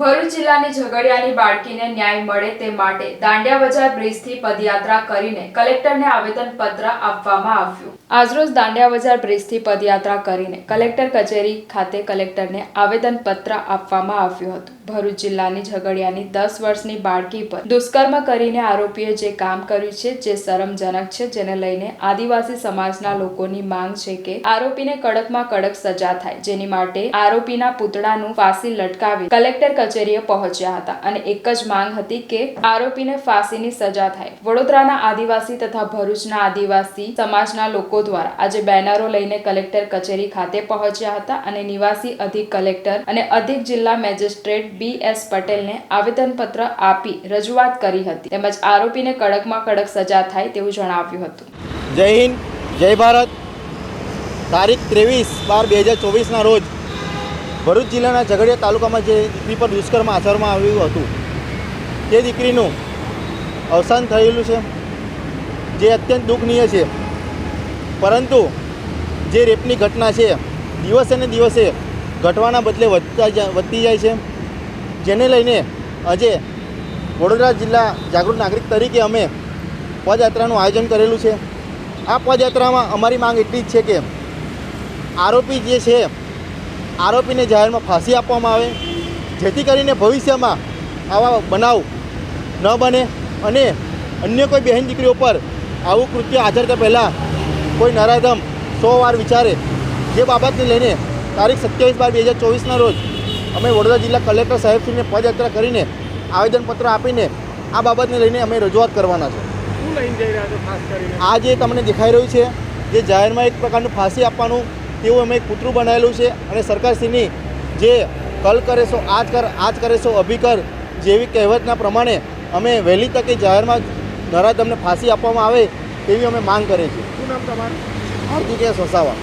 ભરૂચ જિલ્લાની ઝઘડિયાની બાળકીને ન્યાય મળે તે માટે દાંડિયા બજાર બ્રિજથી પદયાત્રા કરીને કલેક્ટરને આવેદનપત્ર આપવામાં આવ્યું. આજરોજ દાંડિયા બજાર બ્રિજથી પદયાત્રા કરીને કલેક્ટર કચેરી ખાતે કલેક્ટરને આવેદનપત્ર આપવામાં આવ્યું હતું. ભરૂચ જિલ્લાની ઝઘડિયાની દસ વર્ષની બાળકી પર દુષ્કર્મ કરીને આરોપીએ જે કામ કર્યું છે, જે શરમજનક છે, જેને લઈને આદિવાસી સમાજના લોકોની માંગ છે કે આરોપીને કડકમાં કડક સજા થાય. જેની માટે આરોપીના પૂતળાનું ફાંસી લટકાવી કલેક્ટર કચેરીએ પહોંચ્યા હતા અને એક જ માંગ હતી કે આરોપીને ફાંસીની સજા થાય. વડોદરાના આદિવાસી તથા ભરૂચના આદિવાસી સમાજના લોકો દ્વારા આજે બેનરો લઈને કલેક્ટર કચેરી ખાતે પહોંચ્યા હતા અને નિવાસી અધિક કલેક્ટર અને અધિક જિલ્લા મેજિસ્ટ્રેટ બી એસ પટેલને આવેદનપત્ર આપી રજૂઆત કરી હતી. તેમજ આરોપીને કડકમાં કડક સજા થાય તેવું જણાવ્યું હતું. જય હિન્દ, જય ભારત. તારીખ ત્રેવીસ બાર બે હજાર ચોવીસના રોજ ભરૂચ જિલ્લાના ઝઘડિયા તાલુકામાં જે દીકરી પર દુષ્કર્મ આચરવામાં આવ્યું હતું, તે દીકરીનું અવસાન થયેલું છે, જે અત્યંત દુઃખનીય છે. પરંતુ જે રેપની ઘટના છે, દિવસે ને દિવસે ઘટવાના બદલે વધતા વધતી જાય છે. જેને લઈને આજે વડોદરા જિલ્લા જાગૃત નાગરિક તરીકે અમે પદયાત્રાનું આયોજન કરેલું છે. આ પદયાત્રામાં અમારી માંગ એટલી જ છે કે આરોપી જે છે આરોપીને જાહેરમાં ફાંસી આપવામાં આવે જેથી કરીને ભવિષ્યમાં આવા બનાવ ન બને અને અન્ય કોઈ બહેન દીકરીઓ પર આવું કૃત્ય આચરતા પહેલાં કોઈ નરાધમ સો વાર વિચારે જે બાબતને લઈને તારીખ સત્યાવીસ બાર બે હજાર ચોવીસના રોજ અમે વડોદરા જિલ્લા કલેક્ટર સાહેબશ્રીને પદયાત્રા કરીને આવેદનપત્ર આપીને આ બાબતને લઈને અમે રજૂઆત કરવાના છે આ જે તમને દેખાઈ રહ્યું છે જે જાહેરમાં એક પ્રકારનું ફાંસી આપવાનું તેવું અમે એક કૂતરું બનાવેલું છે અને સરકારશ્રીની જે કલ કરે છો આજ કર આજ કરે છો અભી કર જેવી કહેવતના પ્રમાણે અમે વહેલી તકે જાહેરમાં નરાધમને ફાંસી આપવામાં આવે તેવી અમે માંગ કરીએ છીએ. શું નામ તમારું? હાર્દિક એસ વસાવા